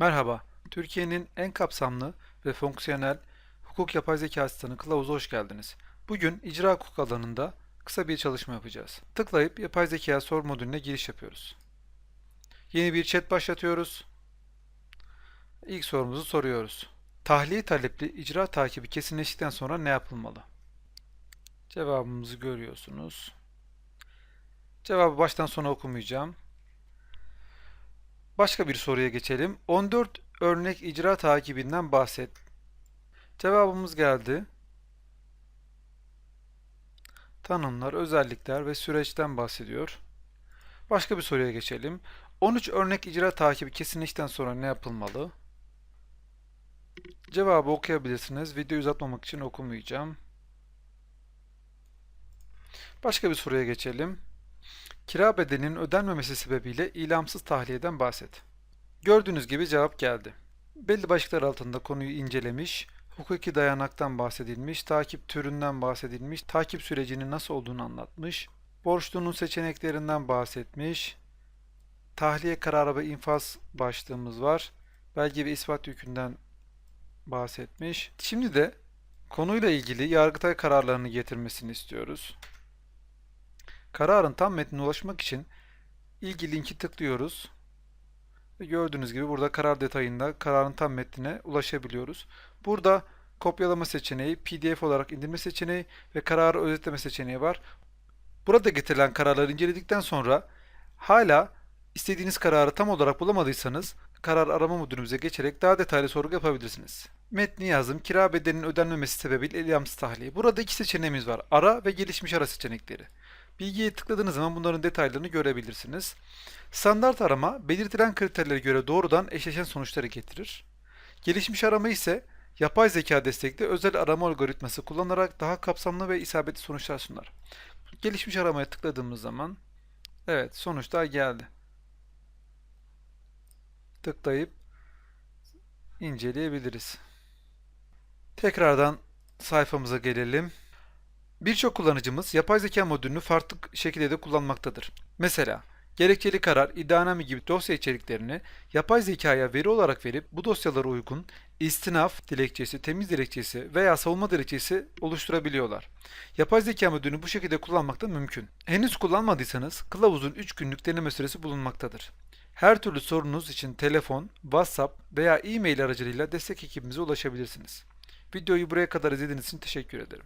Merhaba, Türkiye'nin en kapsamlı ve fonksiyonel hukuk yapay zeka asistanı kılavuza hoş geldiniz. Bugün icra hukuk alanında kısa bir çalışma yapacağız. Tıklayıp yapay zeka sor modülüne giriş yapıyoruz. Yeni bir chat başlatıyoruz. İlk sorumuzu soruyoruz. Tahliye talepli icra takibi kesinleştikten sonra ne yapılmalı? Cevabımızı görüyorsunuz. Cevabı baştan sona okumayacağım. Başka bir soruya geçelim. 14 örnek icra takibinden bahset. Cevabımız geldi. Tanımlar, özellikler ve süreçten bahsediyor. Başka bir soruya geçelim. 13 örnek icra takibi kesinleştikten sonra ne yapılmalı? Cevabı okuyabilirsiniz. Videoyu uzatmamak için okumayacağım. Başka bir soruya geçelim. Kira bedelinin ödenmemesi sebebiyle ilamsız tahliyeden bahset. Gördüğünüz gibi cevap geldi. Belli başlıklar altında konuyu incelemiş, hukuki dayanaktan bahsedilmiş, takip türünden bahsedilmiş, takip sürecinin nasıl olduğunu anlatmış, borçlunun seçeneklerinden bahsetmiş, tahliye kararı ve infaz başlığımız var, belge ve ispat yükünden bahsetmiş. Şimdi de konuyla ilgili Yargıtay kararlarını getirmesini istiyoruz. Kararın tam metnine ulaşmak için ilgili linki tıklıyoruz. Gördüğünüz gibi burada karar detayında kararın tam metnine ulaşabiliyoruz. Burada kopyalama seçeneği, PDF olarak indirme seçeneği ve kararı özetleme seçeneği var. Burada getirilen kararları inceledikten sonra hala istediğiniz kararı tam olarak bulamadıysanız karar arama modülümüze geçerek daha detaylı sorgu yapabilirsiniz. Metni yazdım. Kira bedelinin ödenmemesi sebebiyle ilamsız tahliye. Burada iki seçeneğimiz var. Ara ve gelişmiş ara seçenekleri. Bilgiye tıkladığınız zaman bunların detaylarını görebilirsiniz. Standart arama belirtilen kriterlere göre doğrudan eşleşen sonuçları getirir. Gelişmiş arama ise yapay zeka destekli özel arama algoritması kullanarak daha kapsamlı ve isabetli sonuçlar sunar. Gelişmiş aramaya tıkladığımız zaman evet sonuçlar geldi. Tıklayıp inceleyebiliriz. Tekrardan sayfamıza gelelim. Birçok kullanıcımız yapay zeka modülünü farklı şekilde de kullanmaktadır. Mesela gerekçeli karar, iddianame gibi dosya içeriklerini yapay zekaya veri olarak verip bu dosyalara uygun istinaf dilekçesi, temiz dilekçesi veya savunma dilekçesi oluşturabiliyorlar. Yapay zeka modülünü bu şekilde kullanmak da mümkün. Henüz kullanmadıysanız kılavuzun 3 günlük deneme süresi bulunmaktadır. Her türlü sorunuz için telefon, WhatsApp veya e-mail aracılığıyla destek ekibimize ulaşabilirsiniz. Videoyu buraya kadar izlediğiniz için teşekkür ederim.